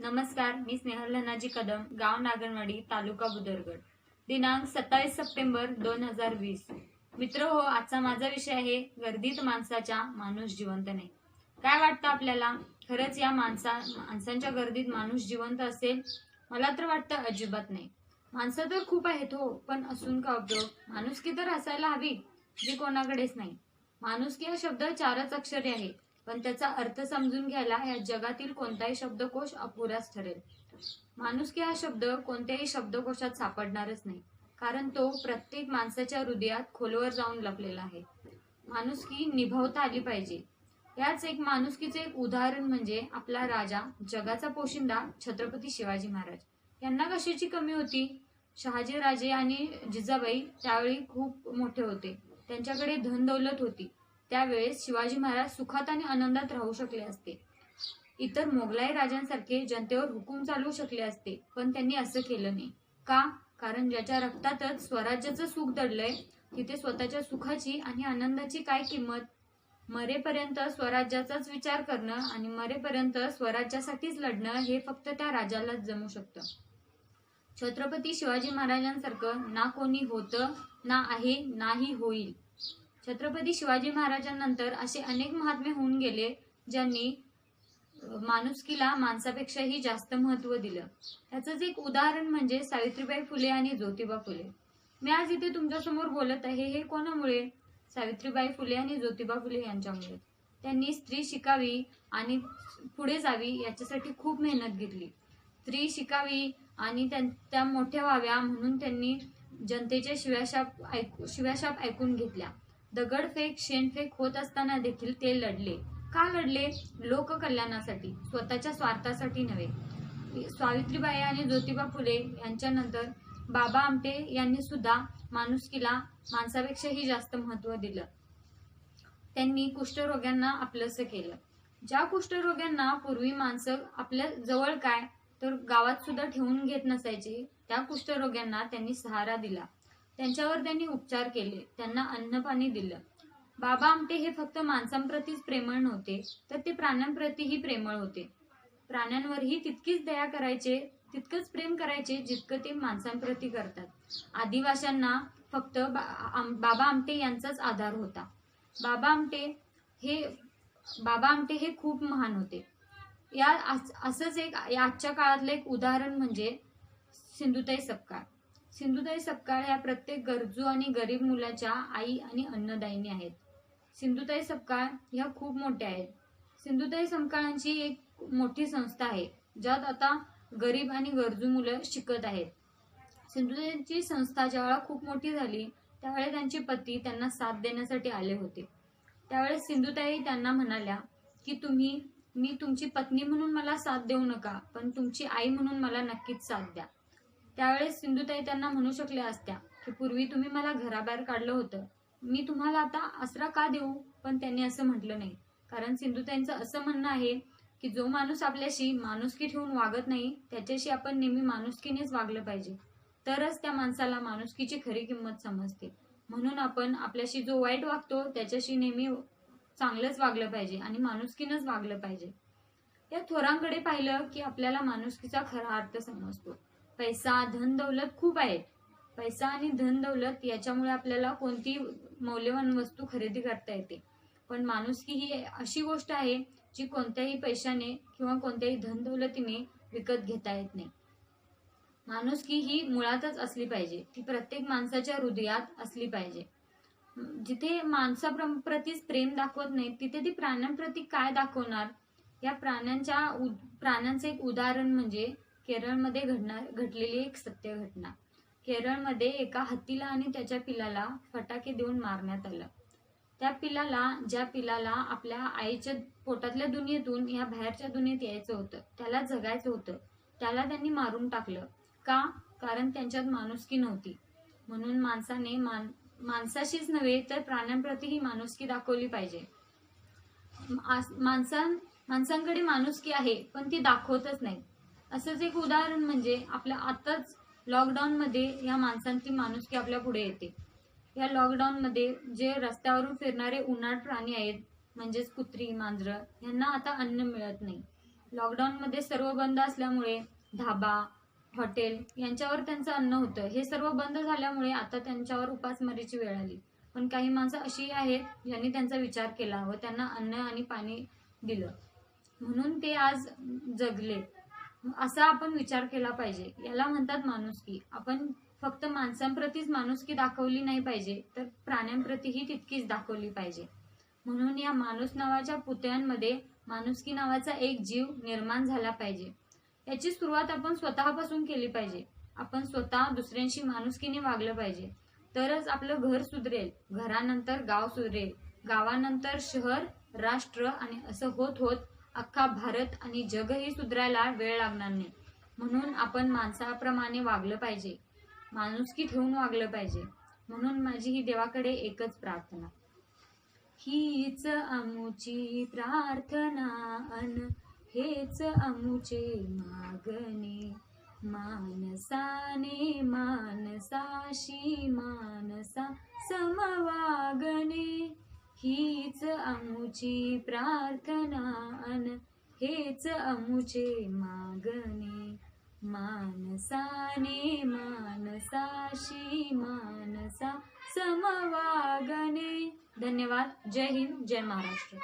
नमस्कार मी स्नेहल धनाजी कदम गाव नागनवाडी तालुका बुदरगड. दिनांक सत्तावीस सप्टेंबर दोन हजार वीस. मित्र हो आजचा माझा विषय आहे गर्दीत माणसाच्या माणूस जिवंत नाही काय वाटतं आपल्याला? खरंच या माणसा माणसांच्या गर्दीत माणूस जिवंत असेल? मला तर वाटतं अजिबात नाही. माणसं तर खूप आहेत हो पण असून का उपयोग माणुसकी तर असायला हवी जी कोणाकडेच नाही. माणुसकी हा शब्द चारच अक्षरे आहे पण त्याचा अर्थ समजून घ्यायला या जगातील कोणताही शब्दकोश अपुराच ठरेल. माणुसकी हा शब्द कोणत्याही शब्दकोशात सापडणारच नाही कारण तो प्रत्येक माणसाच्या हृदयात खोलवर जाऊन लपलेला आहे. माणुसकी निभावता आली पाहिजे. याच एक माणुसकीचे एक उदाहरण म्हणजे आपला राजा जगाचा पोशिंदा छत्रपती शिवाजी महाराज. यांना कशाची कमी होती? शहाजी राजे आणि जिजाबाई त्यावेळी खूप मोठे होते. त्यांच्याकडे धन दौलत होती. त्यावेळेस शिवाजी महाराज सुखात आणि आनंदात राहू शकले असते. इतर मोगलाई राजांसारखे जनतेवर हुकूम चालवू शकले असते पण त्यांनी असं केलं नाही. का? कारण ज्याच्या रक्तातच स्वराज्याचं सुख दडलंय तिथे स्वतःच्या सुखाची आणि आनंदाची काय किंमत? मरेपर्यंत स्वराज्याचाच विचार करणं आणि मरेपर्यंत स्वराज्यासाठीच लढणं हे फक्त त्या राजालाच जमू शकतं. छत्रपती शिवाजी महाराजांसारखं ना कोणी होतं ना आहे नाही होईल. छत्रपती शिवाजी महाराजांनंतर असे अनेक महात्मे होऊन गेले ज्यांनी माणुसकीला माणसापेक्षाही जास्त महत्त्व दिलं. त्याचंच एक उदाहरण म्हणजे सावित्रीबाई फुले आणि ज्योतिबा फुले. मी आज इथे तुमच्यासमोर बोलत आहे हे कोणामुळे? सावित्रीबाई फुले आणि ज्योतिबा फुले यांच्यामुळे. त्यांनी स्त्री शिकावी आणि पुढे जावी याच्यासाठी खूप मेहनत घेतली. स्त्री शिकावी आणि त्यां- त्या मोठ्या व्हाव्या म्हणून त्यांनी जनतेच्या शिव्याशाप ऐकू शिव्याशाप ऐकून घेतल्या. दगडफेक शेणफेक होत असताना देखील ते लढले. का लढले? लोककल्याणासाठी स्वतःच्या स्वार्थासाठी नव्हे. सावित्रीबाई आणि ज्योतिबा फुले यांच्यानंतर बाबा आमटे यांनी सुद्धा माणुसकीला माणसापेक्षाही जास्त महत्त्व दिलं. त्यांनी कुष्ठरोग्यांना आपलंसं केलं. ज्या कुष्ठरोग्यांना पूर्वी माणसं आपल्या जवळ काय तर गावात सुद्धा ठेवून घेत नसायचे त्या कुष्ठरोग्यांना त्यांनी सहारा दिला. त्यांच्यावर त्यांनी उपचार केले. त्यांना अन्नपाणी दिलं. बाबा आमटे हे फक्त माणसांप्रतीच प्रेमळ नव्हते तर ते प्राण्यांप्रतीही प्रेमळ होते. प्राण्यांवरही तितकीच दया करायचे तितकंच प्रेम करायचे जितकं ते माणसांप्रती करतात. आदिवाशांना फक्त बा आम- बाबा आमटे यांचाच आधार होता. बाबा आमटे हे बाबा आमटे हे खूप महान होते. या अस- असंच एक आजच्या काळातलं एक उदाहरण म्हणजे सिंधुताई सपकाळ. सिंधुताई सपकाळ ह्या प्रत्येक गरजू आणि गरीब मुलाच्या आई आणि अन्नदायिनी आहेत. सिंधुताई सपकाळ ह्या खूप मोठ्या आहेत. सिंधुताई सपकाळांची एक मोठी संस्था आहे ज्यात आता गरीब आणि गरजू मुलं शिकत आहेत. सिंधुताईची संस्था जेव्हा खूप मोठी झाली त्यावेळी त्यांचे पती त्यांना साथ देण्यासाठी आले होते. त्यावेळेस सिंधुताई त्यांना म्हणाल्या की तुम्ही मी तुमची पत्नी म्हणून मला साथ देऊ नका पण तुमची आई म्हणून मला नक्कीच साथ द्या. त्यावेळेस सिंधुताई त्यांना म्हणू शकल्या असत्या की पूर्वी तुम्ही मला घराबाहेर काढलं होतं. मी तुम्हाला आता आसरा का देऊ? पण त्यांनी असं म्हटलं नाही. कारण सिंधुताईंचं असं म्हणणं आहे की जो माणूस आपल्याशी माणुसकी ठेवून वागत नाही त्याच्याशी आपण नेहमी माणुसकीनेच वागलं पाहिजे. तरच त्या माणसाला माणुसकीची खरी किंमत समजते. म्हणून आपण आपल्याशी जो वाईट वागतो त्याच्याशी नेहमी चांगलंच वागलं पाहिजे आणि माणुसकीनंच वागलं पाहिजे. या थोरांकडे पाहिलं की आपल्याला माणुसकीचा खरा अर्थ समजतो. पैसा धन दौलत खूप आहेत. पैसा आणि धन दौलत याच्यामुळे आपल्याला कोणती मौल्यवान वस्तू खरेदी करता येते. पण माणुसकी ही अशी गोष्ट आहे जी कोणत्याही पैशाने किंवा कोणत्याही धन दौलतीने विकत घेता येत नाही. माणुसकी ही मुळातच असली पाहिजे. ती प्रत्येक माणसाच्या हृदयात असली पाहिजे. जिथे माणसाप्रतीच प्रेम दाखवत नाही तिथे ती प्राण्यांप्रती काय दाखवणार? या प्राण्यांच्या प्राण्यांचं एक उदाहरण म्हणजे केरळमध्ये घडणार घडलेली एक सत्य घटना. केरळमध्ये एका हत्तीला आणि त्याच्या पिलाला फटाके देऊन मारण्यात आलं. त्या पिलाला ज्या पिलाला आपल्या आईच्या पोटातल्या दुनियेतून या बाहेरच्या दुनियेत यायचं होतं त्याला जगायचं होतं त्याला त्यांनी मारून टाकलं. का? कारण त्यांच्यात माणुसकी नव्हती. म्हणून माणसाने मान माणसाशीच नव्हे तर प्राण्यांप्रतीही माणुसकी दाखवली पाहिजे. माणसां माणसांकडे माणुसकी आहे पण ती दाखवतच नाही. असंच एक उदाहरण म्हणजे आपल्या आताच लॉकडाऊनमध्ये या माणसांची माणुसकी आपल्या पुढे येते. या लॉकडाऊनमध्ये जे रस्त्यावरून फिरणारे उन्हाळ प्राणी आहेत म्हणजेच कुत्री मांजरं यांना आता अन्न मिळत नाही. लॉकडाऊनमध्ये सर्व बंद असल्यामुळे धाबा हॉटेल यांच्यावर त्यांचं अन्न होतं. हे सर्व बंद झाल्यामुळे आता त्यांच्यावर उपासमारीची वेळ आली. पण काही माणसं अशी आहेत ज्यांनी त्यांचा विचार केला व त्यांना अन्न आणि पाणी दिलं. म्हणून ते आज जगले. असा आपण विचार केला पाहिजे. याला म्हणतात माणुसकी. आपण फक्त माणसांप्रतीच माणुसकी दाखवली नाही पाहिजे तर प्राण्यांप्रतीही तितकीच दाखवली पाहिजे. म्हणून या माणूस नावाच्या पुतळ्यांमध्ये माणुसकी नावाचा एक जीव निर्माण झाला पाहिजे. याची सुरुवात आपण स्वतःपासून केली पाहिजे. आपण स्वतः दुसऱ्यांशी माणुसकीने वागलं पाहिजे. तरच आपलं घर सुधरेल. घरानंतर गाव सुधरेल. गावानंतर शहर राष्ट्र आणि असं होत होत अख्खा भारत आणि जगही सुधरायला वेळ लागणार नाही. म्हणून आपण माणसाप्रमाणे वागलं पाहिजे. माणुसकी ठेवून वागलं पाहिजे. म्हणून माझी ही देवाकडे एकच प्रार्थना. हीच अमुची प्रार्थना अन हेच अमुचे मागणे. मानसाने मानसाशी मानसा समवागणे. हीच अमुची प्रार्थना अन हेच अमुचे मागणे. मानसाने मानसाशी मानसा समवागणे. धन्यवाद. जय हिंद. जय महाराष्ट्र.